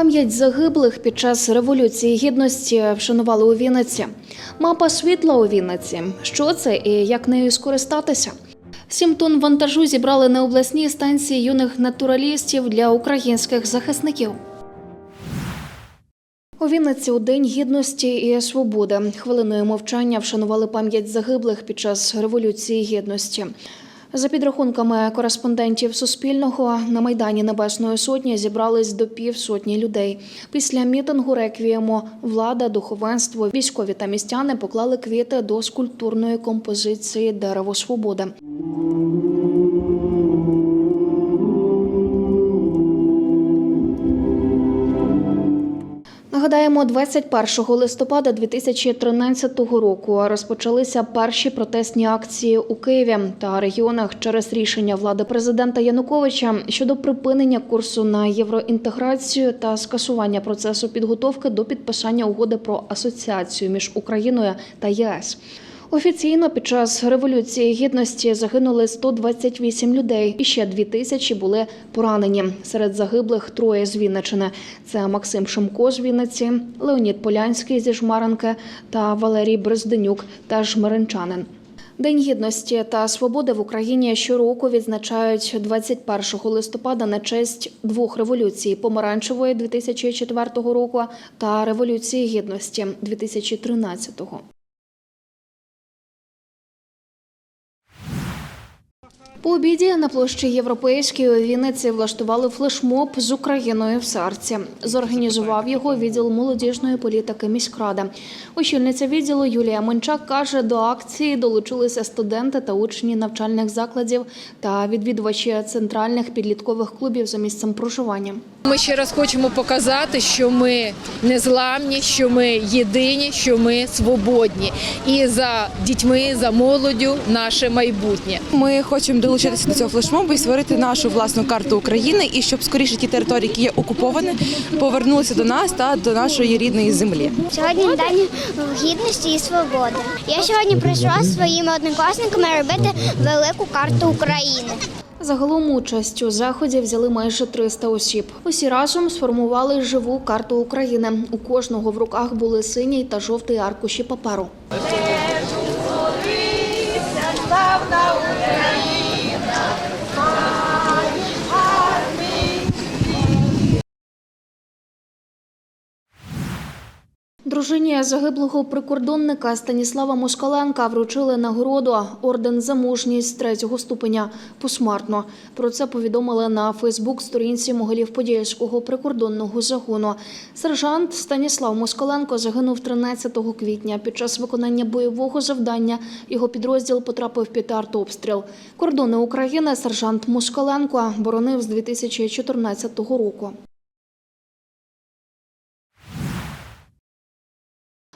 Пам'ять загиблих під час революції гідності вшанували у Вінниці. Мапа світла у Вінниці. Що це і як нею скористатися? Сім тонн вантажу зібрали на обласній станції юних натуралістів для українських захисників. У Вінниці у День гідності і свободи хвилиною мовчання вшанували пам'ять загиблих під час революції гідності. За підрахунками кореспондентів Суспільного на майдані Небесної Сотні зібрались до півсотні людей. Після мітингу реквієму влада, духовенство, військові та містяни поклали квіти до скульптурної композиції Дерево свободи. Нагадаємо, 21 листопада 2013 року розпочалися перші протестні акції у Києві та регіонах через рішення влади президента Януковича щодо припинення курсу на євроінтеграцію та скасування процесу підготовки до підписання угоди про асоціацію між Україною та ЄС. Офіційно під час революції гідності загинули 128 людей, і ще 2 тисячі були поранені. Серед загиблих троє з Вінничини. Це Максим Шимко з Вінниці, Леонід Полянський зі Жмаранки та Валерій Брезденюк, теж миринчанин. День гідності та свободи в Україні щороку відзначають 21 листопада на честь двох революцій: помаранчевої 2004 року та революції гідності 2013 року. По обіді на площі Європейській у Вінниці влаштували флешмоб з Україною в серці. Зорганізував його відділ молодіжної політики міськради. Очільниця відділу Юлія Мончак каже, до акції долучилися студенти та учні навчальних закладів та відвідувачі центральних підліткових клубів за місцем проживання. Ми ще раз хочемо показати, що ми незламні, що ми єдині, що ми свободні. І за дітьми, за молоддю наше майбутнє. Ми хочемо долучитися до цього флешмобу і створити нашу власну карту України, і щоб скоріше ті території, які є окуповані, повернулися до нас та до нашої рідної землі. Сьогодні день гідності і свободи. Я сьогодні прийшла зі своїми однокласниками робити велику карту України. Загалом участь у заході взяли майже 300 осіб. Усі разом сформували живу карту України. У кожного в руках були синій та жовтий аркуші паперу. Дружині загиблого прикордонника Станіслава Москаленка вручили нагороду орден за мужність третього ступеня посмертно. Про це повідомили на Фейсбук-сторінці Могилів-Подільського прикордонного загону. Сержант Станіслав Москаленко загинув 13 квітня. Під час виконання бойового завдання його підрозділ потрапив під артобстріл. Кордони України сержант Москаленко боронив з 2014 року.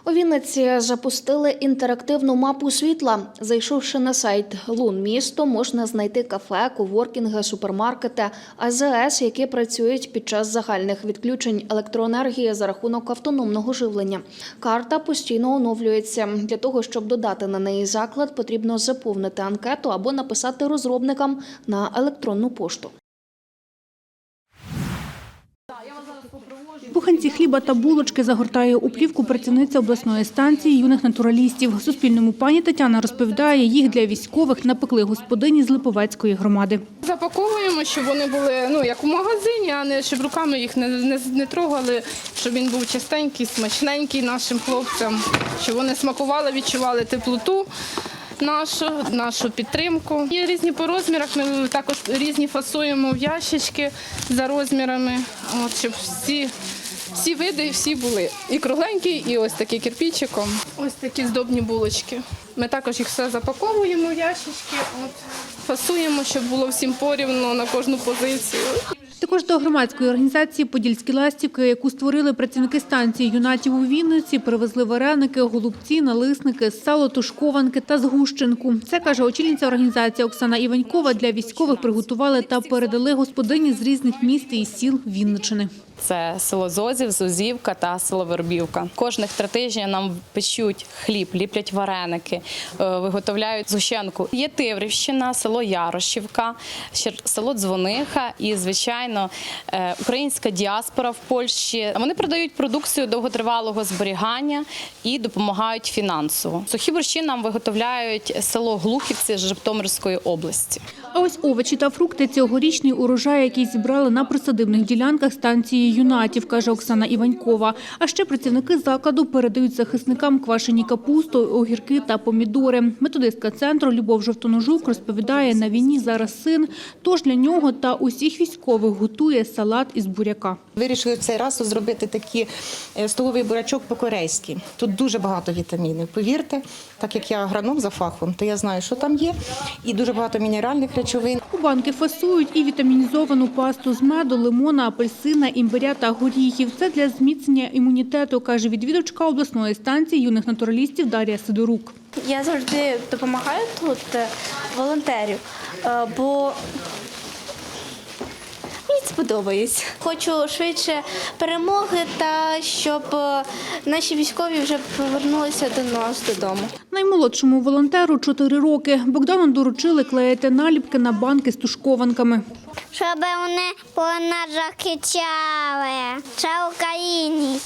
У Вінниці запустили інтерактивну мапу світла. Зайшовши на сайт Лун місто, можна знайти кафе, коворкінги, супермаркети, АЗС, які працюють під час загальних відключень електроенергії за рахунок автономного живлення. Карта постійно оновлюється. Для того, щоб додати на неї заклад, потрібно заповнити анкету або написати розробникам на електронну пошту. Буханці хліба та булочки загортає у плівку працівниця обласної станції юних натуралістів. Суспільному пані Тетяна розповідає, їх для військових напекли господині з Липовецької громади. Запаковуємо, щоб вони були ну як у магазині, а не щоб руками їх не, не, не трогали, щоб він був чистенький, смачненький нашим хлопцям, щоб вони смакували, відчували теплоту. Нашу, нашу підтримку. Є різні по розмірах. Ми також різні фасуємо в ящички за розмірами, от, щоб всі, всі види і всі були. І кругленькі, і ось такі кирпичиком. Ось такі здобні булочки. Ми також їх все запаковуємо в ящички, от, фасуємо, щоб було всім порівну на кожну позицію. Також до громадської організації Подільські ластівки, яку створили працівники станції юнатів у Вінниці, привезли вареники, голубці, налисники, сало, тушкованки та згущенку. Це каже очільниця організації Оксана Іванькова. Для військових приготували та передали господині з різних міст і сіл Вінничини. Це село Зозів, Зозівка та село Вербівка. Кожних три тижні нам печуть хліб, ліплять вареники, е, виготовляють зущенку. Є Тиврівщина, село Ярошівка, село Дзвониха і, звичайно, е, українська діаспора в Польщі. Вони продають продукцію довготривалого зберігання і допомагають фінансово. Сухі борщі нам виготовляють село Глухівці Житомирської області. А ось овочі та фрукти цьогорічний урожай, який зібрали на присадибних ділянках станції юнатів, каже Оксана Іванькова. А ще працівники закладу передають захисникам квашені капусту, огірки та помідори. Методистка центру Любов Жовтоножук розповідає, на війні зараз син, тож для нього та усіх військових готує салат із буряка. Вирішили цей раз зробити такий е, столовий бурячок по-корейськи. Тут дуже багато вітамінів. Повірте, так як я агроном за фахом, то я знаю, що там є, і дуже багато мінеральних речовин. У банки фасують і вітамінізовану пасту з меду, лимона, апельсина, імбиря та горіхів. Це для зміцнення імунітету, каже відвідувачка обласної станції юних натуралістів Дар'я Сидорук. Я завжди допомагаю тут е, волонтерів, е, бо мені це подобається. Хочу швидше перемоги та щоб е, наші військові вже повернулися до нас додому. Наймолодшому волонтеру 4 роки. Богдану доручили клеїти наліпки на банки з тушкованками. Щоб вони по нас захищали. Це Україні.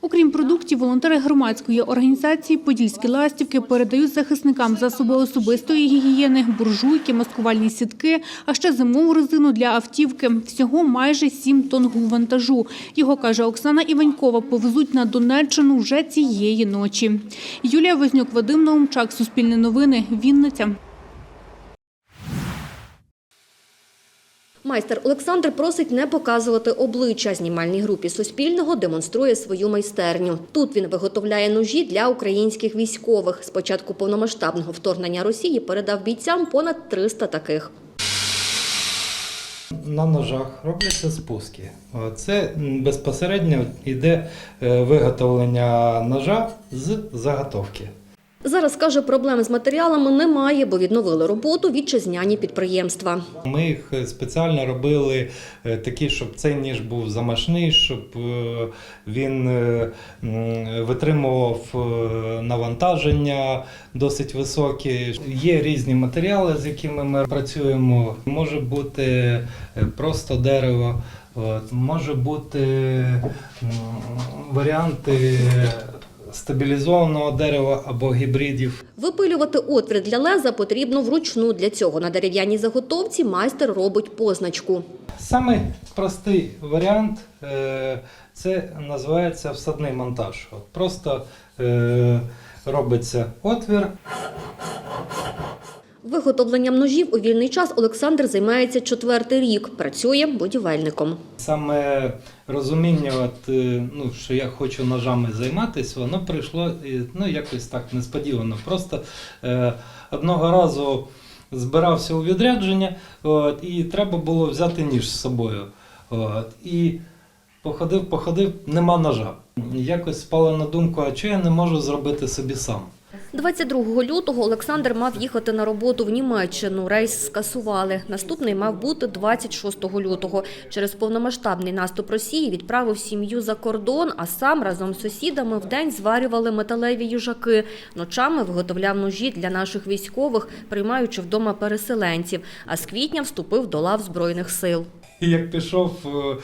Окрім продуктів, волонтери громадської організації «Подільські ластівки» передають захисникам засоби особистої гігієни, буржуйки, маскувальні сітки, а ще зимову резину для автівки. Всього майже 7 тонн вантажу. Його, каже Оксана Іванькова, повезуть на Донеччину вже цієї ночі. Юлія Вознюк, Вадим Наумчак, Суспільне новини, Вінниця. Майстер Олександр просить не показувати обличчя. Знімальній групі Суспільного демонструє свою майстерню. Тут він виготовляє ножі для українських військових. З початку повномасштабного вторгнення Росії передав бійцям понад 300 таких. На ножах робляться спуски. Це безпосередньо йде е, виготовлення ножа з заготовки. Зараз каже, проблем з матеріалами немає, бо відновили роботу вітчизняні підприємства. Ми їх е, спеціально робили е, такі, щоб цей ніж був замашний, щоб е, він витримував навантаження досить високі. Є різні матеріали, з якими ми працюємо. Може бути просто дерево, може бути варіанти стабілізованого дерева або гібридів. Випилювати отвір для леза потрібно вручну. Для цього на дерев'яній заготовці майстер робить позначку. Самий простий варіант е, це називається всадний монтаж. Просто е, робиться отвір, Виготовленням ножів у вільний час Олександр займається четвертий рік. Працює будівельником. Саме розуміння, от, е, ну, що я хочу ножами займатися, воно прийшло е, ну, якось так несподівано. Просто е, одного разу збирався у відрядження, от, і треба було взяти ніж з собою. От, і походив, походив, нема ножа. Якось спало на думку, а чого я не можу зробити собі сам. 22 лютого Олександр мав їхати на роботу в Німеччину. Рейс скасували. Наступний мав бути 26 лютого. Через повномасштабний наступ Росії відправив сім'ю за кордон, а сам разом з сусідами вдень зварювали металеві їжаки. Ночами виготовляв ножі для наших військових, приймаючи вдома переселенців. А з квітня вступив до лав Збройних сил. Як пішов е,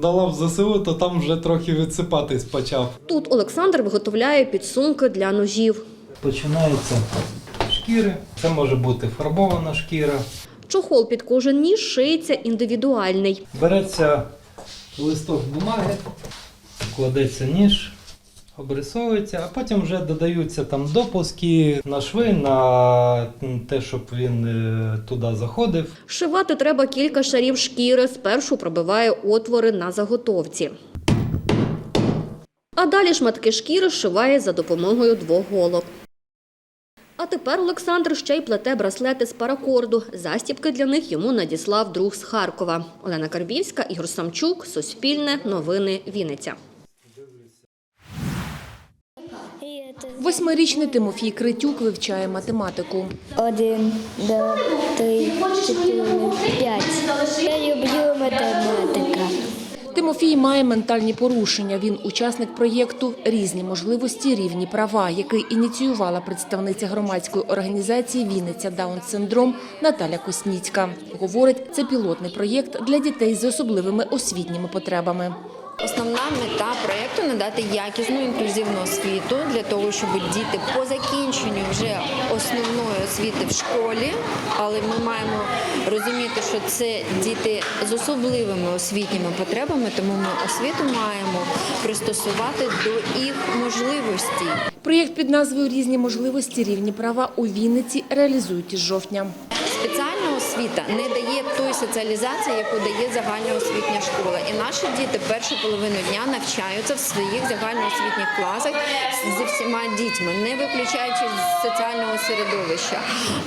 до лав ЗСУ, то там вже трохи відсипатись почав. Тут Олександр виготовляє підсумки для ножів. Починаються шкіри. Це може бути фарбована шкіра. Чохол під кожен ніж шиється індивідуальний. Береться листок бумаги, кладеться ніж, обрисовується, а потім вже додаються там допуски на шви, на те, щоб він е, туди заходив. Шивати треба кілька шарів шкіри. Спершу пробиває отвори на заготовці. А далі шматки шкіри зшиває за допомогою двох голок. А тепер Олександр ще й плете браслети з паракорду. Застібки для них йому надіслав друг з Харкова. Олена Карбівська, Ігор Самчук, Суспільне, Новини, Вінниця. Восьмирічний Тимофій Критюк вивчає математику. Один, два, три, чотири, п'ять. Я люблю математика. Тимофій має ментальні порушення. Він учасник проєкту Різні можливості, рівні права, який ініціювала представниця громадської організації Вінниця Даун синдром Наталя Косніцька. Говорить, це пілотний проєкт для дітей з особливими освітніми потребами. Основна мета проєкту – надати якісну інклюзивну освіту для того, щоб діти по закінченню вже основної освіти в школі, але ми маємо розуміти, що це діти з особливими освітніми потребами, тому ми освіту маємо пристосувати до їх можливостей. Проєкт під назвою Різні можливості, рівні права у Вінниці реалізують із жовтня. Спеціальна освіта не дає соціалізації, яку дає загальноосвітня школа. І наші діти першу половину дня навчаються в своїх загальноосвітніх класах зі всіма дітьми, не виключаючи з соціального середовища.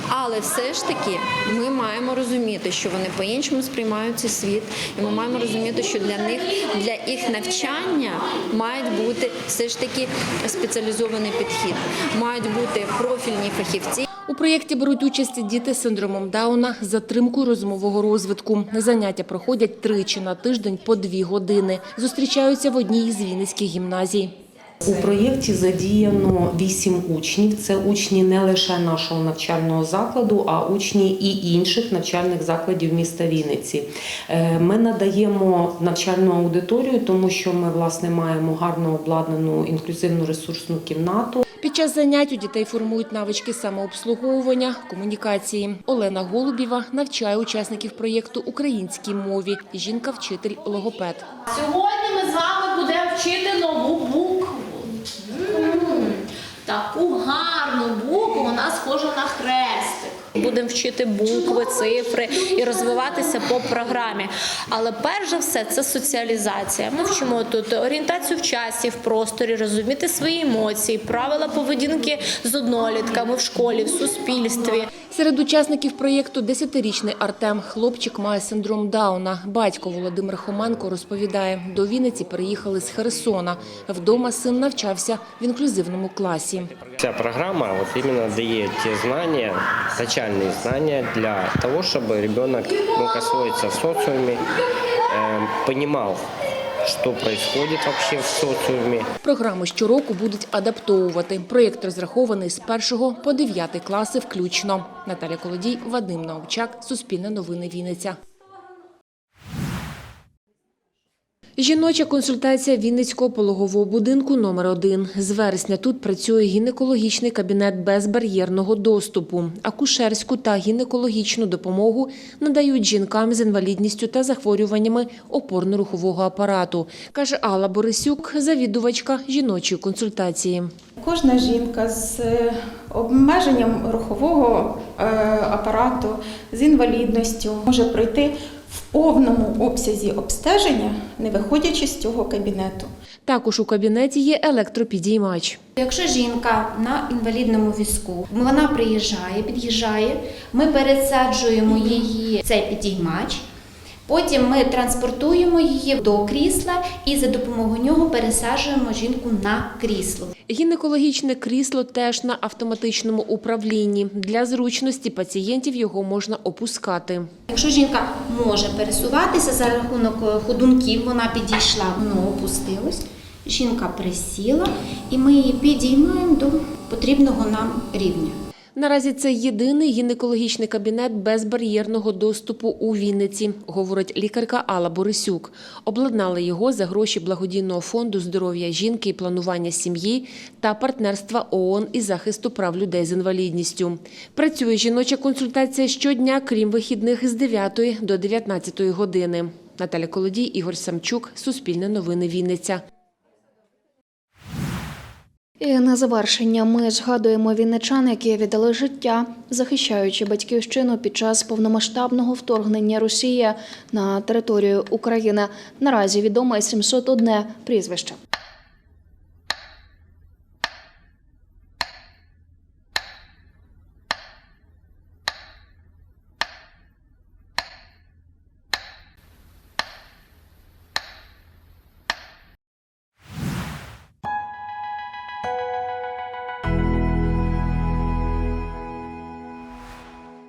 Але все ж таки ми маємо розуміти, що вони по-іншому сприймають цей світ, і ми маємо розуміти, що для них для їх навчання мають бути все ж таки спеціалізований підхід, мають бути профільні фахівці. У проєкті беруть участь діти з синдромом Дауна з затримкою розумового розвитку. Заняття проходять тричі на тиждень по дві години. Зустрічаються в одній із вінницьких гімназій. У проєкті задіяно вісім учнів. Це учні не лише нашого навчального закладу, а учні і інших навчальних закладів міста Вінниці. Е, Ми надаємо навчальну аудиторію, тому що ми власне маємо гарно обладнану інклюзивну ресурсну кімнату. Під час занять у дітей формують навички самообслуговування, комунікації. Олена Голубєва навчає учасників проєкту українській мові. Жінка-вчитель логопед. Сьогодні ми з вами будемо вчити нову букву. Таку гарну букву, вона схожа на хрестик. Будемо вчити букви, цифри і розвиватися по програмі. Але перш за все це соціалізація. Ми вчимо тут орієнтацію в часі, в просторі, розуміти свої емоції, правила поведінки з однолітками в школі, в суспільстві. Серед учасників проєкту 10-річний Артем. Хлопчик має синдром Дауна. Батько Володимир Хоменко розповідає, до Вінниці переїхали з Херсона. Вдома син навчався в інклюзивному класі. Ця программа вот именно дает те знания, начальные знания для того, чтобы ребенок мог освоиться в социуме, э, понимал, что происходит вообще в социуме, Програму щороку будуть адаптовувати. Проєкт розрахований з 1 по 9 класи включно. Наталя Колодій, Вадим Наумчак, Суспільне новини Вінниця. Жіноча консультація Вінницького пологового будинку номер 1 З вересня тут працює гінекологічний кабінет безбар'єрного доступу. Акушерську та гінекологічну допомогу надають жінкам з інвалідністю та захворюваннями опорно-рухового апарату, каже Алла Борисюк, завідувачка жіночої консультації. Кожна жінка з е, обмеженням рухового е, апарату, з інвалідністю може пройти в повному обсязі обстеження, не виходячи з цього кабінету. Також у кабінеті є електропідіймач. Якщо жінка на інвалідному візку, вона приїжджає, під'їжджає, ми пересаджуємо її цей підіймач. Потім ми транспортуємо її до крісла і за допомогою нього пересаджуємо жінку на крісло. Гінекологічне крісло теж на автоматичному управлінні. Для зручності пацієнтів його можна опускати. Якщо жінка може пересуватися за рахунок е, ходунків, вона підійшла, воно опустилось. Жінка присіла, і ми її підіймаємо до потрібного нам рівня. Наразі це єдиний гінекологічний кабінет безбар'єрного доступу у Вінниці, говорить лікарка Алла Борисюк. Обладнали його за гроші благодійного фонду здоров'я жінки і планування сім'ї та партнерства ООН із захисту прав людей з інвалідністю. Працює жіноча консультація щодня, крім вихідних з 9 до 19 години. Наталя Колодій, Ігор Самчук, Суспільне новини Вінниця. І на завершення ми згадуємо вінничан, які віддали життя, захищаючи батьківщину під час повномасштабного вторгнення Росії на територію України. Наразі відоме 701 прізвище.